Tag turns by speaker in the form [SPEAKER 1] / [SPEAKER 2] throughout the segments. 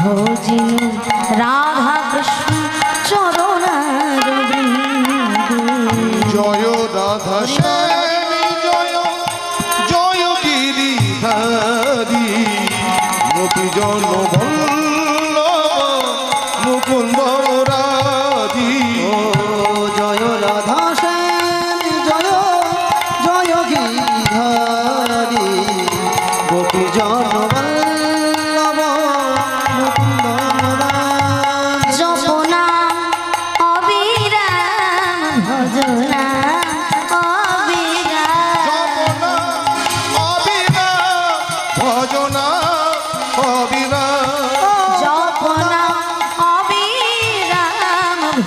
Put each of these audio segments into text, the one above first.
[SPEAKER 1] ভোজিনী রা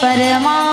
[SPEAKER 1] फरमा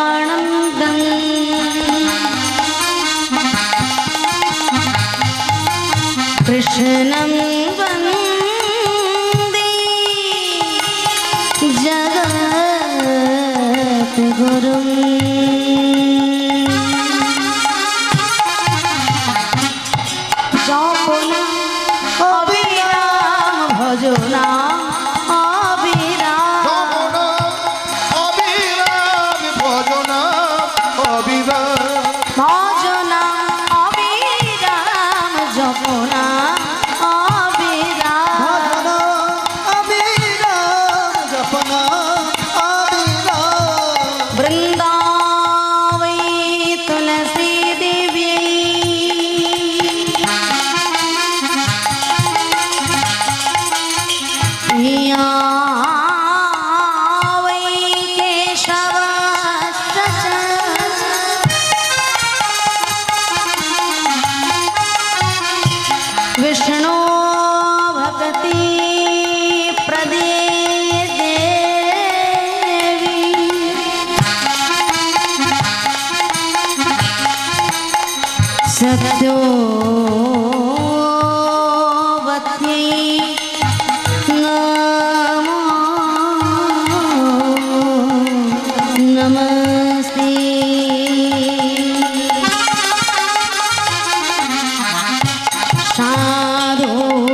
[SPEAKER 1] શબ્દો નમસ્તે સારો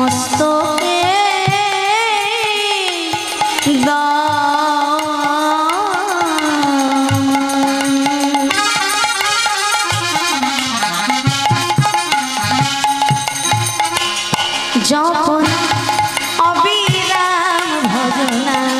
[SPEAKER 1] মস্তকে যখন অবিরাম ভজনা